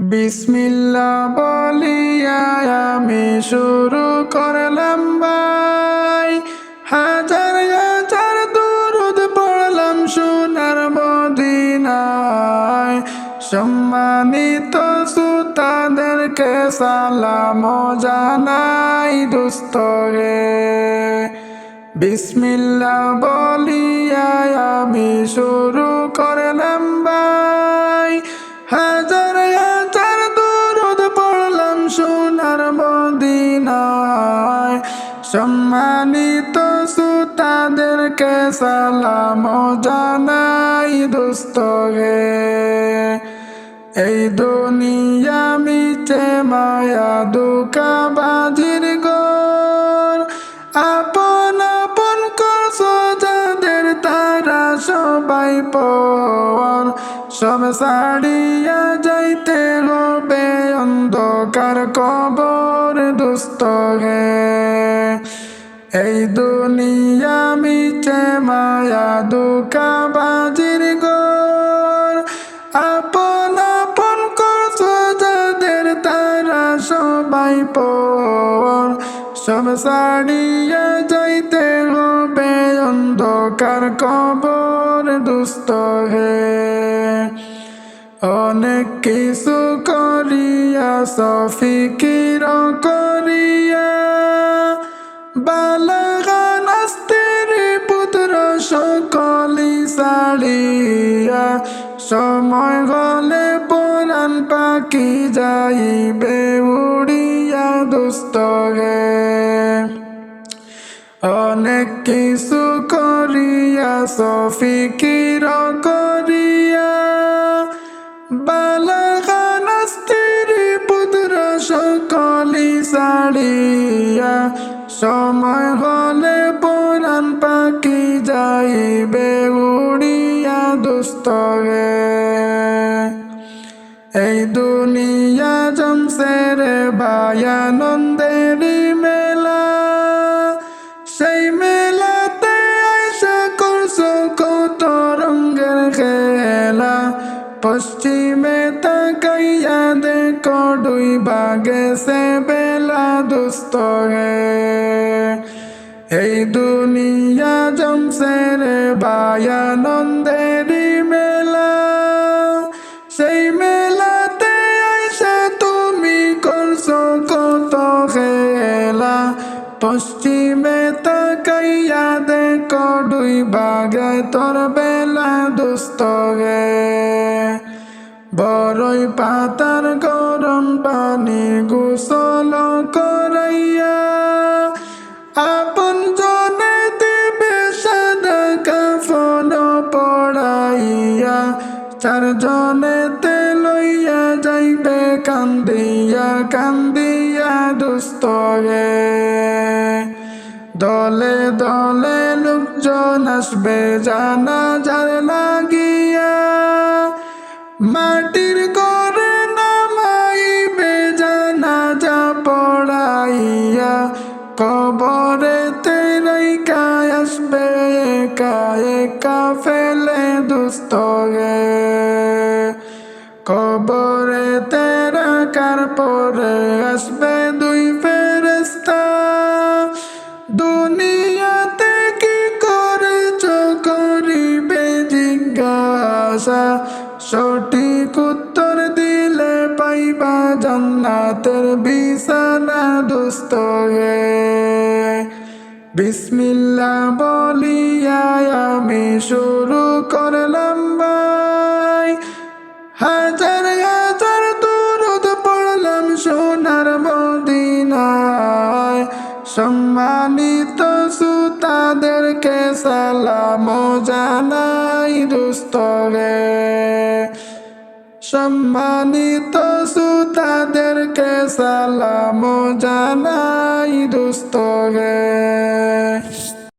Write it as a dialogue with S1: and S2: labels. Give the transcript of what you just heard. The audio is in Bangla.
S1: বিসমিল্লা বলিয়া আমি শুরু করলাম ভাই। হাজার হাজার দুরুদ পড়লাম সোনার মদিনায়। সম্মানিত সুতাদেরকে সালাম জানাই দুস্থ রে বিসমিল্লা বলিয়া আমি শুরু করলাম ভাই। সম্মানিত সুতাদেরকে সালাম জানাই দুস্থ হে এই দুনিয়া মিটে মায়া দুকা বাজির গর আপন আপন কস তারা সবাই পর। সব সাড়িয়া যাইতে হবে অন্ধকার কবর দুস্থ হে এই দুনিয়া মিটে মায়া দুকা বাজির গর। আপন আপন করছ যাদের তারা সবাই পর। সব সাড়িয়া যাইতে হবে অন্ধকার কবর দুস্ত হে। অনেক কিছু করিয়া সফিকির করিয়া সময় গলে পরাণ পাখি যাইবে উড়িয়া দুস্থ হে অনেক কিছু করিয়া সফিকির করিয়া সময় হলে পরাণ পাখি যাইবে, উড়িয়া দুস্থ হে। এই দুনিয়া জমসে রে মেলা, সেই মেলাতে আইসা করছ কত রঙের খেলা। পশ্চিমে তাকাইয়া দেখো দুই বাগে সে বেলা দুস্থ হে। এই দুনিয়া জমসে রে ভায়ানন্দেরই মেলা সেই মেলাতে আইসা তুমি করছ কত খেলা। পশ্চিমে তাকাইয়া দেখো দুই বাগে তোর বেলা দুস্ত গে। বড়ই পাতার গরম পানি গোসল করাইয়া চার জনেতে লইয়া যাইবে, কান্দিয়া কান্দিয়া দুস্থ গে দলে দলে লোকজন আসবে জানা যার লাগিয়া মাটির একা একা ফেলে দুস্থ গে কবরে তেরা কার পরে আসবে দুই ফেরেস্তা দুনিয়াতে কি করেছ করিবে জিজ্ঞাসা? সঠিক উত্তর দিলে পাইবা জান্নাতের বিছানা দুস্থ গে বিসমিল্লা বলিয়া আমি শুরু করলাম ভাই। হাজার হাজার দুরুদ পড়লাম সোনার মদিনায়। সম্মানিত সুতাদেরকে সালাম জানাই দুস্থ রে সম্মানিত সুতাদেরকে সালাম জানাই দুস্থ রে।